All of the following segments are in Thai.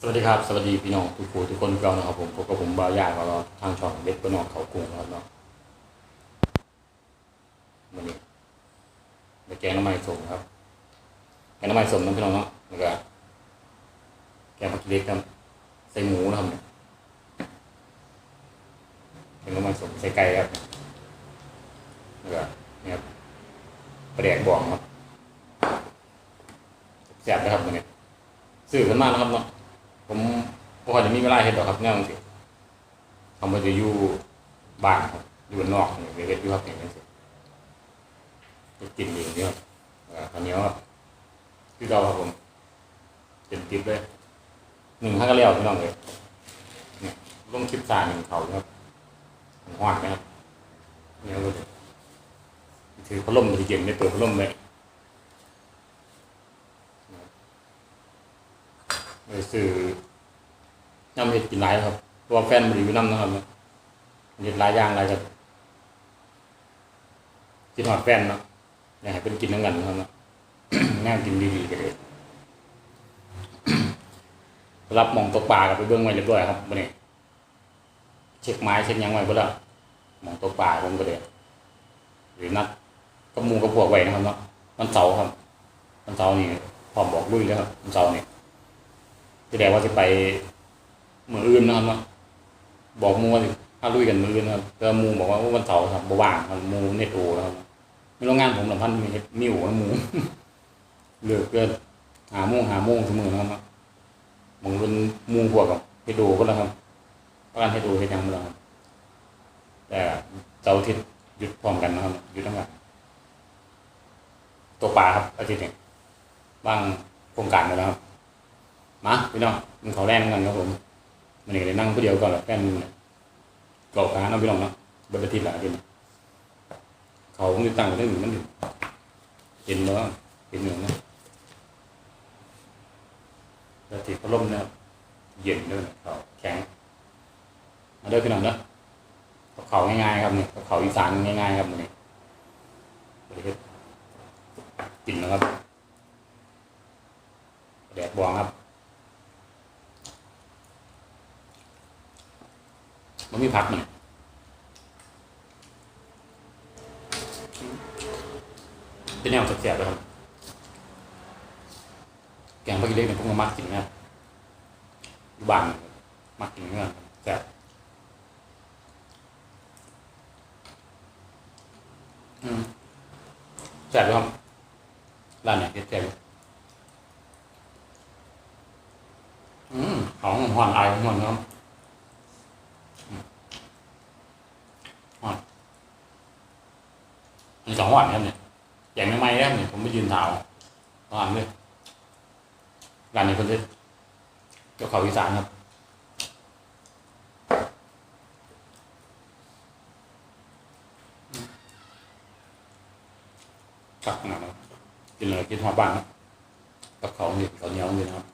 สวัสดีครับ สวัสดีพี่น้องทุกผู้ทุกคนเรานะครับผมพบกับผมบาวยาของเราทางช่องเด็กปนอกเขากรุงครับเนาะวันนี้แกงน้ำมันสมครับแกงน้ำมันสมน้ำพี่น้องเนาะแล้วก็แกงผักเล็กครับใส่หมูนะครับเนี่ยแกงน้ำมันสมใส่ไก่ครับแล้วก็เนี่ยครับปลกบองครับ แซ่บนะครับวันนี้ซื้อกันมากนะครับเนาะผมบ่ค่อจะมีเวลาเฮ็ดหรอกครับแนวจังซี่เขาจะอยู่บ้านครับอยู่นอกเนี่ไปเฮ็ดอยู่ครับอย่างจังซี่จะกินเองเดียวเอ่อข้าวเหนียวครับคือเราครับผมเต็มติดเลยหนึ่งข้างก็เลี้ยวพี่น้องเลยเนี่ยลงคลิปสาหนึ่งเขาครับหวานนะครับเนียเลยถือพัดลมมันจะเย็นได้เปิดพัดลมเลยไป ซื้อน้ำเห็ดกินหลายครับตัวแฟนบริวน้ำนะครับเห็ดหลายอย่างหลายกับกินหอดแฟนเนาะอยากให้เป็นกินน้ำกันนะครับเนาะแน่กินดีๆกันเลยรับมองตกปลากับไปเบื้องไว้เรียบร้อยครับวันนี้เช็คไม้เช็คยังไว้เพื่อหมองตกปลาผมก็เลยหรือนัดกับมูกับพวกไว้นะครับเนาะวันเสาครับวันเสานี่พร้อมบอกลุยแล้วครับวันเสานี่ จะแดงว่าจะไปมืออื่นนะครับเนาะบอกมูว่าถ้าลุยกันมืออื่นนะครับแต่มูบอกว่าวันเสาร์ครับบ่ว่างครับมูเน็ตโอนะครับมีโรงงานผมสัมพันมีเฮ็ดมิวมูเลือเกินหาโมงหาโมงเสมอนะครับมองรุ่นมูพวกกับเฮ็ดโอก็แล้วครับประกันเฮ็ดโอเฮ็ดยังบ่แล้วครับ แต่เสาร์อาทิตย์หยุดพร้อมกันนะครับหยุดทั้งวันตัวปลาครับอาทิตย์นี้บางโครงการไปแล้วครับ มาพี่น้องมั นเขาแรงกันครับผมมันนี่ก็เลยนั่งผู้เดียวก่อนแหละแฟนเนี่เกาะขาเนาะพี่น้องเนาะบนอาทิตย์ละอาทิตย์นี้เขาไม่ตั้งได้หนึ่งมันถึงเห็นแล้วเห็นหนึ่งนะแล้วติดพัดลมเนะครับเย็นด้วยเขาแข็งมาด้อพี่น้องเนาะเขาง่ายๆครับเนี่ยเขาอีสานง่ายๆครับมันนี่บริเวณกินนะครับแดดบวงครับ มันมีพักเนี่ยเป็นแนวสับแสบๆเลยครับแกงปลากิเล็กเนี่ยผมก็มักกินนะครับบานมักกินเหมือนกันแสบแสบเลยครับร้านเนี่ยแสบอืมของหอนไอายหอนครับ มีสองวันครับเนี่ยอย่างไม่ไม่แล้วเนี่ยผมไปยืนเท้าตอนเลยร้านนี้คนที่เจ้าเขาอีสานครับขักหนาครับกินเลยกินหัวบ้านครับกับเขาเนี่ยเขาเหนียวเลยนะครับ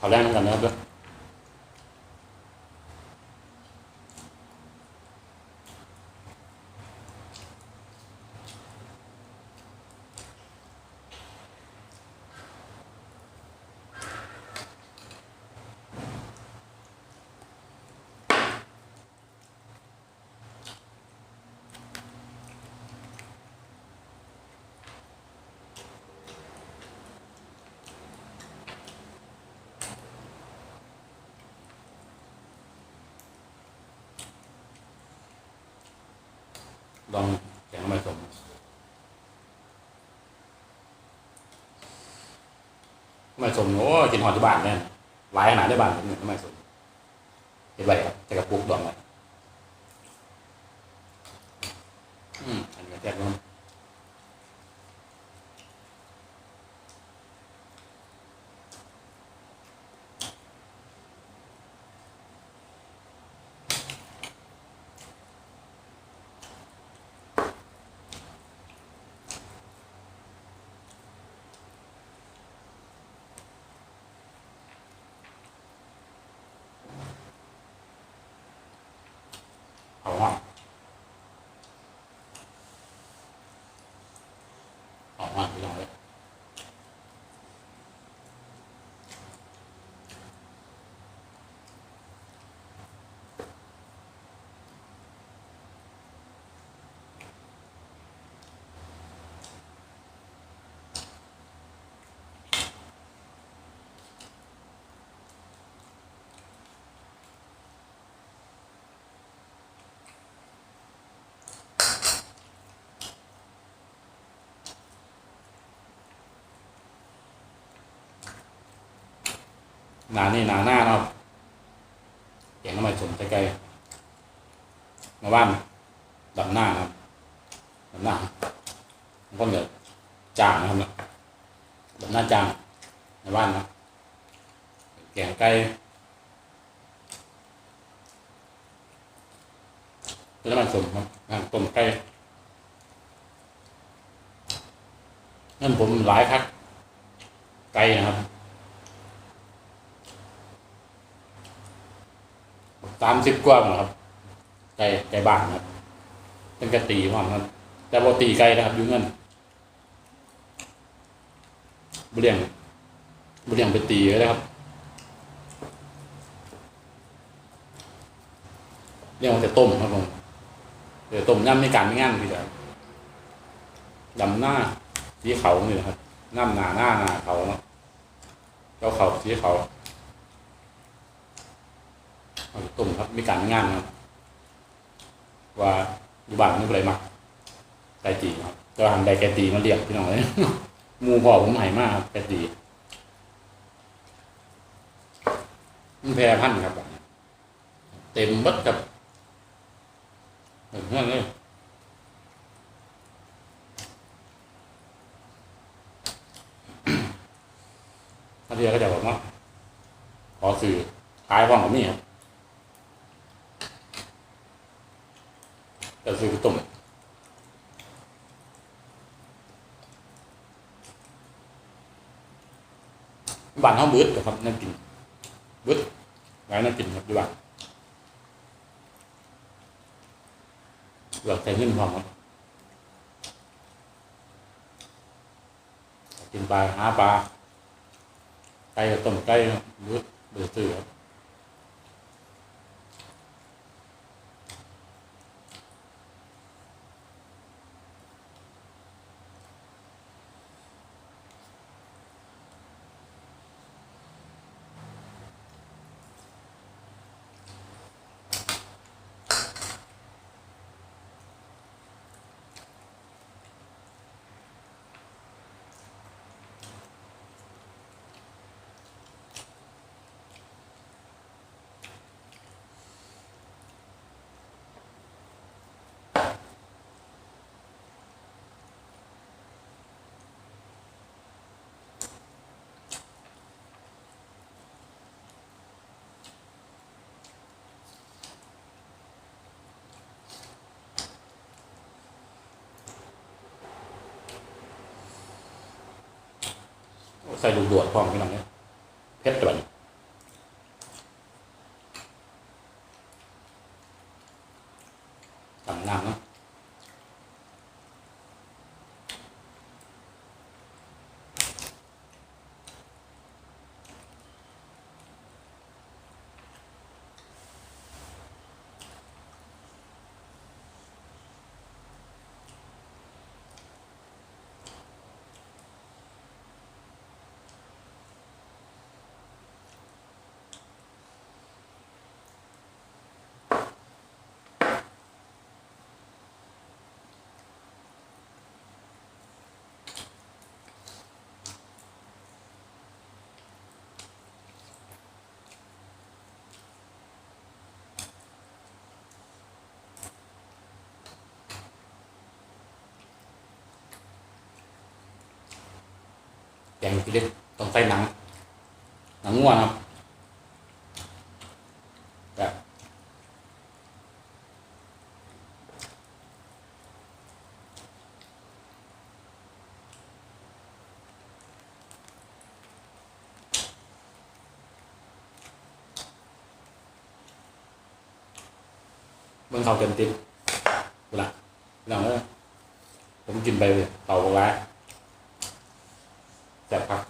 เขาแรกนั่งกันนะครับด้วย ลองแข็งน้ำมันสมน้ำมันสมโอ้กินหอดที่บ้านเนี่ยหลายขนาดได้บ้านผมเนี่ยน้ำมันสมเห็นไรครับแต่กระปุกดองไว้อืมอันนี้แจกน้อง ว่าเหนานี่หนาหน้าเนาะเสียงน้ำมันสมใกล้ๆมาบ้านดำหน้าครับดำหน้าก็เหลือจางนะครับดำหน้าจางในบ้านนะแกงไก่แล้วมันสมครับงานต้มไก่นั่นผมหลายคักไก่นะครับ สามสิบกว่าหมดครับไก่ไก่บ้านครับเป็นกระตีว่าครับ แต่ปกตีไก่นะครับอยุ่เงินบุเรียงบุเรียงไปตีเลยครับเรียกว่าจะต้มครับผมเดี๋ยวต้มย่ำในการไม่งานพี่จ๋าดำหน้าสีเขานี่นะครับน้ำหนาหน้าหนาเขาเนาะเจ้าเขาสีเขาเอา ต้มครับมีการงานครับว่าอยู่บ้านนี่อะไรมาไก่ตีครับก็หันไก่แกตีมาเลี้ยงพี่น้องเลยมูพ่อผมใหม่มากครับแกตีมันแพร่พันครับเต็มบัดกับเหมือนกันเลยถ้าเดียก็จะบอกว่าขอสื่อขายห้องกับนี่ครับ แต่ซื้อต้มบ้านห้องบึดครับนั่นกินบึดไว้นั่นกินครับอยู่บ้านเหลือแต่เงินพอครับกินปลาหาปลาไก่ต้มไก่ครับบึดเดือดซื้อครับ ใส่ลูกดวดพร้อมพี่น้องเนี่ยเพชรด่วนต่างน้ำเนาะ งพี่เล็กต้องใส่หนัง หนังงัวนครับแบบเบิ่งเขาเต็มติดเวลาหลังเลยผมกินไปเลยเต่าบอ กร้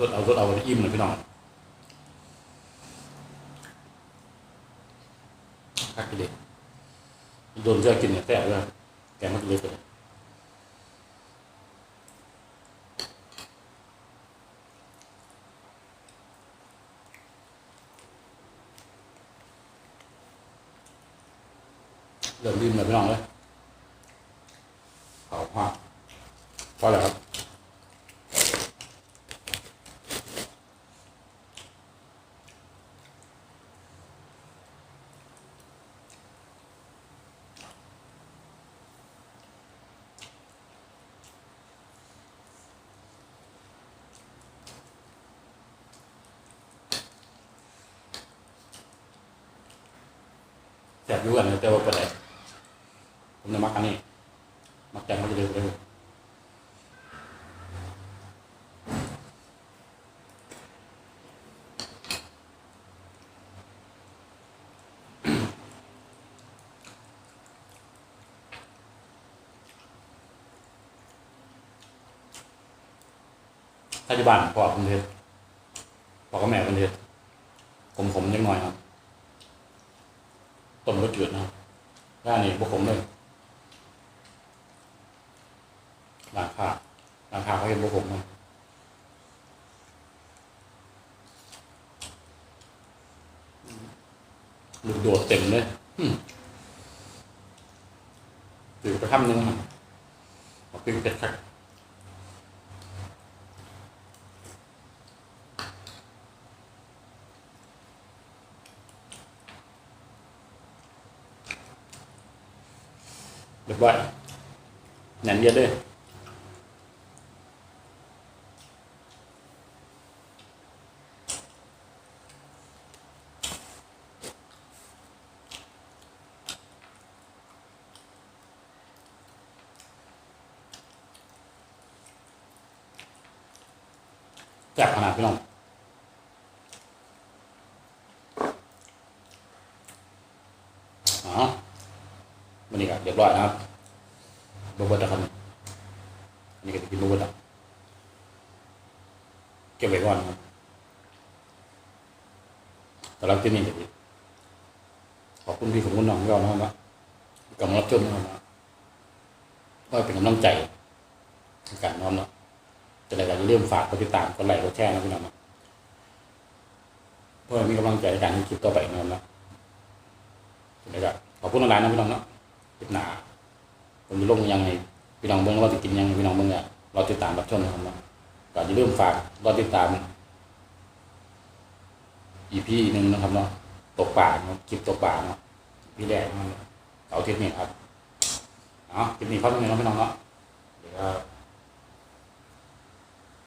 รับรถเอารถเอาอิ่มเลยพี่น้องคักกินเลยโดนเจ้ากินเนี่ยแซ่บเลยแกมันเล็กเลยเริ่มริมเลยพี่น้องเลยเขาภาพพอแล้วครับ แสบยู่กันแต่ว่าเป็นไรผมจะมักอันนี้มักแกมันจะเร็วเร็วถ้าที่บ้านพ่อผมเทศพ่อกับแม่ผมเทศผมผมยังน้อยครับ ต้มก็จืดนะครับด้านนี้พวกผมเลยราคาราคาเขาเห็นพวกผมนะลูกโดดเต็มเลยอืมถือกระทำหนึงครับเอาปิ้งเป็ดคักรียบ ยแซ่บขนาดพี่น้อ งอ๋อวันนี้ก็เรียบร้อยนะครับบเบิร์ตนะครับอันนี้ก็จะกินบเบิร์ตะเก็บไว้ก่อนครับสำหรับที่นี่ก็ดีขอบคุณพี่ขอบคุณน้องของเรานะครับกำลังรับชมนะครับก็เป็นกำลังใจในการน้อมเนาะจะอะไรก็อย่าลืมฝากกดติดตามกดไลค์กดแชร์นะพี่น้องเพื่อมีกำลังใจในการทำคลิปต่อไปนะครับเนาะแล้วก็ขอบคุณหลายๆนะพี่น้องเนาะ คลิปหน้าผมจะลงยังไงพี่น้องเบิ้งเราจะกินยังไงพี่น้องเบิ้งอ่ยเราติดตามรับชมนะครับเนาะก็อย่าลืมฝากเราติดตามอีพีหนึ่งนะครับเนาะตกป่าเนาะคลิปตกป่าเนาะพี่แรกเนาะเสาร์อาทิตย์นี้ครับเอาคลิปนี้เข้าตรงนี้เนาะพี่น้องเนาะเดี๋ยว